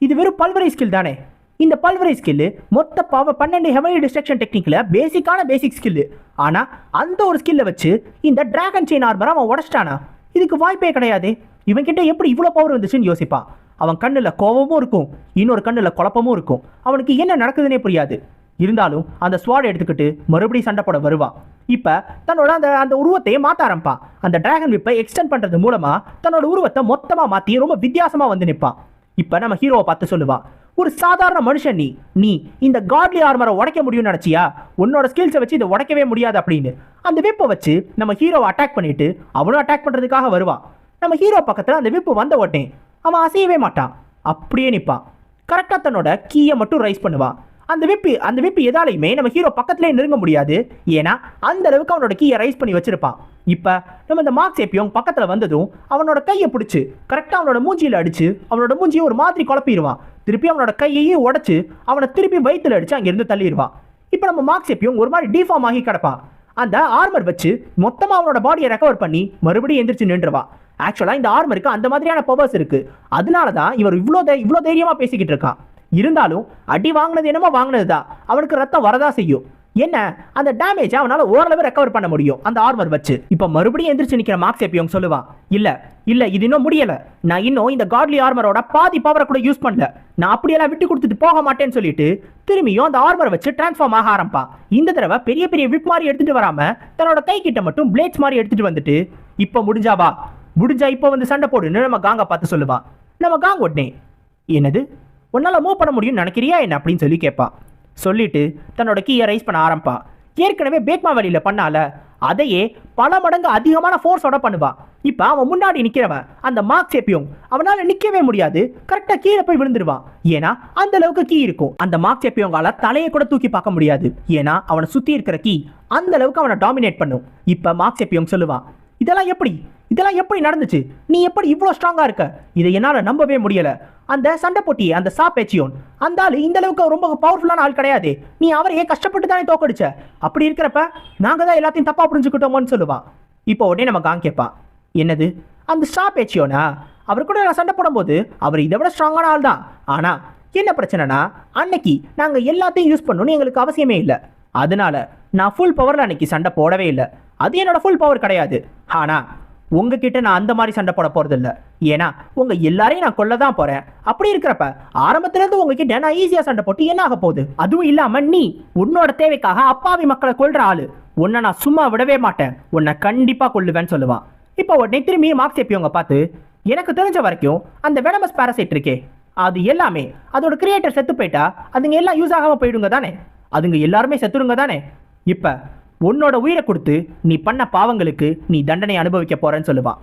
இது வெறும் பல்வரை ஸ்கில் தானே. இந்த பல்வரை ஸ்கில்லு மொத்த பவர் பன்னெண்டு ஹெவனி டிஸ்ட்ரக்ஷன் டெக்னிக்கில் பேசிக்கான பேசிக் ஸ்கில்லு ஆனால் அந்த ஒரு ஸ்கில்லை வச்சு இந்த டிராகன் செயின் ஆர்மரை அவன் உடச்சிட்டானா? இதுக்கு வாய்ப்பே கிடையாது. இவன்கிட்ட எப்படி இவ்வளோ பவர் வந்துச்சுன்னு யோசிப்பான் அவன் கண்ணில் கோபமும் இருக்கும் இன்னொரு கண்ணில் குழப்பமும் இருக்கும். அவனுக்கு என்ன நடக்குதுன்னே புரியாது. இருந்தாலும் அந்த ஸ்வாட் எடுத்துக்கிட்டு மறுபடியும் சண்டை போட வருவான் இப்போ தன்னோட அந்த அந்த உருவத்தையே மாற்ற ஆரம்பிப்பான் அந்த டிராகன் விப்பை எக்ஸ்டெண்ட் பண்ணுறது மூலமாக தன்னோட உருவத்தை மொத்தமாக மாற்றி ரொம்ப வித்தியாசமாக வந்து நிற்பான் இப்போ நம்ம ஹீரோவை பார்த்து சொல்லுவான் ஒரு சாதாரண மனுஷன் நீ நீ இந்த காட்லி ஆர்மரை உடைக்க முடியும்னு நினச்சியா? உன்னோட ஸ்கில்ஸை வச்சு இதை உடைக்கவே முடியாது அப்படின்னு. அந்த விப்பை வச்சு நம்ம ஹீரோவை அட்டாக் பண்ணிட்டு அவனும் அட்டாக் பண்ணுறதுக்காக வருவான் நம்ம ஹீரோ பக்கத்தில் அந்த விப்பு வந்த உடனே அவன் அசையவே மாட்டான். அப்படியே நிற்பான் கரெக்டாக தன்னோட கீயை மட்டும் ரைஸ் பண்ணுவான் அந்த விப்பு அந்த விப்பு எதாலையுமே நம்ம ஹீரோ பக்கத்துலேயே நெருங்க முடியாது. ஏன்னா அந்த அளவுக்கு அவனோட கீயை ரைஸ் பண்ணி வச்சிருப்பான். இப்போ நம்ம இந்த மார்க்ஸ் எப்பயும் பக்கத்தில் வந்ததும் அவனோட கையை பிடிச்சி கரெக்டாக அவனோட மூஞ்சியில் அடித்து அவனோட மூஞ்சியை ஒரு மாதிரி குழப்பிடுவான். திருப்பி அவனோட கையையே உடச்சி அவனை திருப்பி வயிற்றுல அடித்து அங்கேருந்து தள்ளிடுவான். இப்போ நம்ம மார்க்ஸ் எப்பயும் ஒரு மாதிரி டிஃபார்ம் ஆகி கிடப்பான். அந்த ஆர்மர் வச்சு மொத்தமாக அவனோட பாடியை ரெக்கவர் பண்ணி மறுபடியும் எந்திரிச்சு நின்றுவான் ஆக்சுவலாக இந்த ஆர்மருக்கு அந்த மாதிரியான பவர்ஸ் இருக்குது அதனால தான் இவர் இவ்வளோ தை இவ்வளோ தைரியமாக பேசிக்கிட்டு இருக்கான் இருந்தாலும் அடி வாங்கினது என்னமோ வாங்கினது தான் அவனுக்கு ரத்தம் வரதா செய்யும். என்ன? அந்த டேமேஜ் அவனால் ஓரளவு ரெக்கவர் பண்ண முடியும் அந்த ஆர்மர் வச்சு. இப்போ மறுபடியும் எந்திரிச்சு நிற்கிற மார்க்ஸ் எப்பயும் சொல்லுவான் இல்லை இல்லை இது இன்னும் முடியலை. நான் இன்னும் இந்த காட்லி ஆர்மரோட பாதி பவரை கூட யூஸ் பண்ணல. நான் அப்படியெல்லாம் விட்டு கொடுத்துட்டு போக மாட்டேன்னு சொல்லிட்டு திரும்பியும் அந்த ஆர்மர் வச்சு டிரான்ஸ்ஃபார்ம் ஆக ஆரம்பிப்பான் இந்த தடவை பெரிய பெரிய விப் மாதிரி எடுத்துகிட்டு வராமல் தன்னோட கை கிட்ட மட்டும் பிளேட்ஸ் மாதிரி எடுத்துகிட்டு வந்துட்டு இப்போ முடிஞ்சாவா முடிஞ்சா இப்போ வந்து சண்டை போடுன்னு நம்ம காங்க பார்த்து சொல்லுவான் நம்ம காங் உடனே என்னது? உன்னால் மூவ் பண்ண முடியும்னு நினைக்கிறியா என்ன அப்படின்னு சொல்லி கேட்பான் சொல்லிட்டு தன்னோட கீயை ரைஸ் பண்ண ஆரம்பிப்பா. ஏற்கனவே பேக்மா வழியில பண்ணால அதையே பல மடங்கு அதிகமான ஃபோர்ஸோட பண்ணுவான் இப்போ அவன் முன்னாடி நிற்கிறவன் அந்த மார்க் சேப்பியும் அவனால் நிற்கவே முடியாது. கரெக்டாக கீழே போய் விழுந்துருவான் ஏன்னா அந்த அளவுக்கு கீ இருக்கும். அந்த மார்க் எப்பயவங்கால தலையை கூட தூக்கி பார்க்க முடியாது. ஏன்னா அவனை சுற்றி இருக்கிற கீ அந்த அளவுக்கு அவனை டாமினேட் பண்ணும். இப்போ மார்க் சேப்பியவங்க சொல்லுவான் இதெல்லாம் எப்படி? இதெல்லாம் எப்படி நடந்துச்சு? நீ எப்படி இவ்வளோ ஸ்ட்ராங்காக இருக்க? இதை என்னால் நம்பவே முடியலை. அந்த சண்டை போட்டி அந்த சா பேச்சியோன் அந்த ஆள் இந்த அளவுக்கு ரொம்ப பவர்ஃபுல்லான ஆள் கிடையாது. நீ அவரையே கஷ்டப்பட்டு தானே தோக்கடிச்ச? அப்படி இருக்கிறப்ப நாங்கள் தான் எல்லாத்தையும் தப்பாக புரிஞ்சுக்கிட்டோமோன்னு சொல்லுவான். இப்போ உடனே நம்ம காங் கேட்பான் என்னது? அந்த சா பேச்சியோனா? அவர் கூட நான் சண்டை போடும்போது அவர் இதை விட ஸ்ட்ராங்கான ஆள் தான் ஆனால் என்ன பிரச்சனைனா அன்னைக்கு நாங்கள் எல்லாத்தையும் யூஸ் பண்ணணும்னு எங்களுக்கு அவசியமே இல்லை. அதனால நான் ஃபுல் பவரில் அன்னைக்கு சண்டை போடவே இல்லை. அது என்னோட ஃபுல் பவர் கிடையாது. ஆனால் உங்ககிட்ட நான் அந்த மாதிரி சண்டை போட போகிறது இல்லை ஏன்னா உங்க எல்லாரையும் நான் கொல்ல தான் போறேன். அப்படி இருக்கிறப்ப ஆரம்பத்துலேருந்து உங்ககிட்ட நான் ஈஸியா சண்டை போட்டு என்ன ஆக போகுது? அதுவும் இல்லாம நீ உன்னோட தேவைக்காக அப்பாவி மக்களை கொள்கிற ஆளு. உன்னை நான் சும்மா விடவே மாட்டேன். உன்னை கண்டிப்பா கொள்ளுவேன்னு சொல்லுவான். இப்போ உடனே திரும்பி மார்க்ஸ் எப்படிவங்க பார்த்து எனக்கு தெரிஞ்ச வரைக்கும் அந்த வெனமஸ் பேரசைட் இருக்கே. அது எல்லாமே அதோட கிரியேட்டர் செத்து போயிட்டா அதுங்க எல்லாம் யூஸ் ஆகாம போயிடுங்க தானே? அதுங்க எல்லாருமே செத்துருங்க தானே? இப்போ உன்னோட உயிரை கொடுத்து நீ பண்ண பாவங்களுக்கு நீ தண்டனை அனுபவிக்க போறேன்னு சொல்லுவான்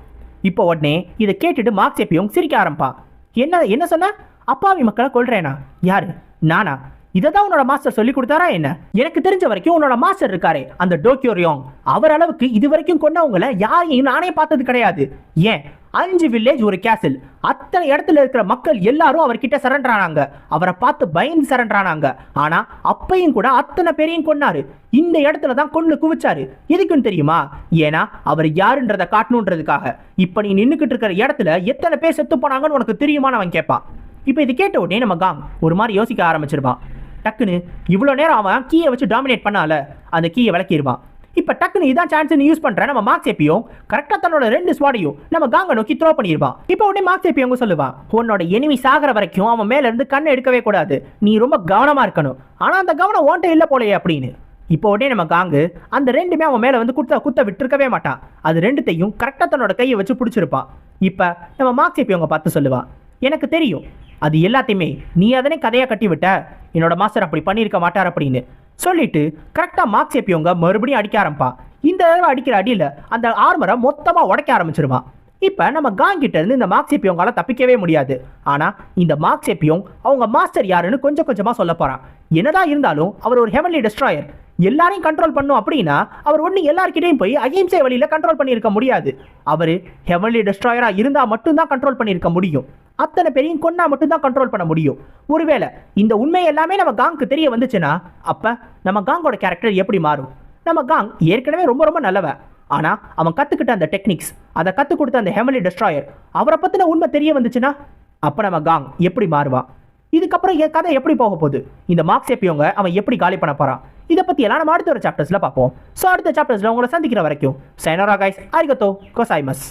இப்போ உடனே இதை கேட்டுட்டு மார்க்ஸ் எப்பயும் சிரிக்க ஆரம்பிப்பான் என்ன என்ன சொன்ன? அப்பாவி மக்களை கொள்றேனா யாரு? நானா? இதை தான் உன்னோட மாஸ்டர் சொல்லி கொடுத்தாரா என்ன? எனக்கு தெரிஞ்ச வரைக்கும் உன்னோட மாஸ்டர் இருக்காரே அந்த டோக்கியோ ரியோங். அவர் அளவுக்கு இது வரைக்கும் கொண்டவங்களை யாரையும் நானே பார்த்தது கிடையாது. ஏன்? அஞ்சு வில்லேஜ் ஒரு கேசல் அத்தனை இடத்துல இருக்கிற மக்கள் எல்லாரும் அவர்கிட்ட சரண்டர் ஆனாங்க. அவரை பார்த்து பயந்து சரண்டர் ஆனாங்க. ஆனா அப்பையும் கூட அத்தனை பேரையும் கொன்னாரு. இந்த இடத்துல தான் கொண்டு குவிச்சாரு. எதுக்குன்னு தெரியுமா? ஏன்னா அவர் யாருன்றதை காட்டணுன்றதுக்காக. இப்ப நீ நின்றுக்கிட்டு இருக்கிற இடத்துல எத்தனை பேர் செத்து போனாங்கன்னு உனக்கு தெரியுமான்னு அவன் கேட்பான். இப்போ இது கேட்ட உடனே நம்ம காங் ஒரு மாதிரி யோசிக்க ஆரம்பிச்சிருப்பான் டக்குன்னு இவ்வளோ நேரம் அவன் கீயை வச்சு டாமினேட் பண்ணால அந்த கீயை விளக்கிடுவான் இப்போ டக்குன்னு இதான் சான்ஸ் யூஸ் பண்ணுற நம்ம மார்க்ஸ் எப்பியும் கரெக்டாக தன்னோட ரெண்டு ஸ்வாடையும் நம்ம காங்க நோக்கி த்ரோ பண்ணிடுவான் இப்போ உடனே மார்க்ஸ் அவங்க சொல்லுவான் உன்னோட எனிமி சாகிற வரைக்கும் அவன் மேலேருந்து கண்ணை எடுக்கவே கூடாது. நீ ரொம்ப கவனமாக இருக்கணும். ஆனால் அந்த கவனம் ஓன்ட்ட இல்லை போலையே அப்படின்னு. இப்போ உடனே நம்ம காங்கு அந்த ரெண்டுமே அவன் மேலே வந்து குத்த குத்த விட்டுருக்கவே மாட்டான். அது ரெண்டுத்தையும் கரெக்டாக தன்னோட கையை வச்சு பிடிச்சிருப்பான். இப்போ நம்ம மார்க்ஸ் அவங்க பார்த்து சொல்லுவான் எனக்கு தெரியும். அது எல்லாத்தையுமே நீ அதனே கதையாக கட்டி விட்ட. என்னோட மாஸ்டர் அப்படி பண்ணியிருக்க மாட்டார் அப்படின்னு. சொல்லிட்டு கரெக்டாக மார்க்ஸ் எப்பியவங்க மறுபடியும் அடிக்க ஆரம்பிப்பான் இந்த தடவை அடிக்கிற அடியில் அந்த ஆர்மரை மொத்தமாக உடைக்க ஆரம்பிச்சிருவான் இப்போ நம்ம காங் இருந்து இந்த மார்க்ஸ் எப்பியோங்கால தப்பிக்கவே முடியாது. ஆனால் இந்த மார்க்ஸ் சேப்பியும் அவங்க மாஸ்டர் யாருன்னு கொஞ்சம் கொஞ்சமாக சொல்ல போகிறான் என்னதான் இருந்தாலும் அவர் ஒரு ஹெவன்லி டெஸ்ட்ராயர் எல்லாரையும் கண்ட்ரோல் பண்ணும் அப்படின்னா அவர் ஒன்று எல்லார்கிட்டையும் போய் அகிம்சை வழியில் கண்ட்ரோல் பண்ணியிருக்க முடியாது. அவர் ஹெவன்லி டெஸ்ட்ராயராக இருந்தால் மட்டும்தான் கண்ட்ரோல் பண்ணியிருக்க முடியும். அத்தனை பேரையும் கொன்னா மட்டும்தான் கண்ட்ரோல் பண்ண முடியும். ஒருவேளை இந்த உண்மை எல்லாமே நம்ம காங்க்கு தெரிய வந்துச்சுன்னா அப்போ நம்ம காங்கோட கேரக்டர் எப்படி மாறும்? நம்ம காங் ஏற்கனவே ரொம்ப ரொம்ப நல்லவன் ஆனால் அவன் கற்றுக்கிட்ட அந்த டெக்னிக்ஸ் அதை கற்றுக் கொடுத்த அந்த ஹெமலி டெஸ்ட்ராயர் அவரை பற்றின உண்மை தெரிய வந்துச்சுன்னா அப்போ நம்ம காங் எப்படி மாறுவான்? இதுக்கப்புறம் என் கதை எப்படி போக போகுது? இந்த மார்க்ஸ் எப்பியவங்க அவன் எப்படி காலி பண்ண போகிறான் இதை பத்தி எல்லாம் நம்ம அடுத்த ஒரு சாப்டர்ஸ்ல பார்ப்போம். ஸோ அடுத்த சாப்டர்ஸில் உங்களை சந்திக்கிற வரைக்கும் சைனரா கைஸ் அரிகத்தோ கோசாய்மஸ்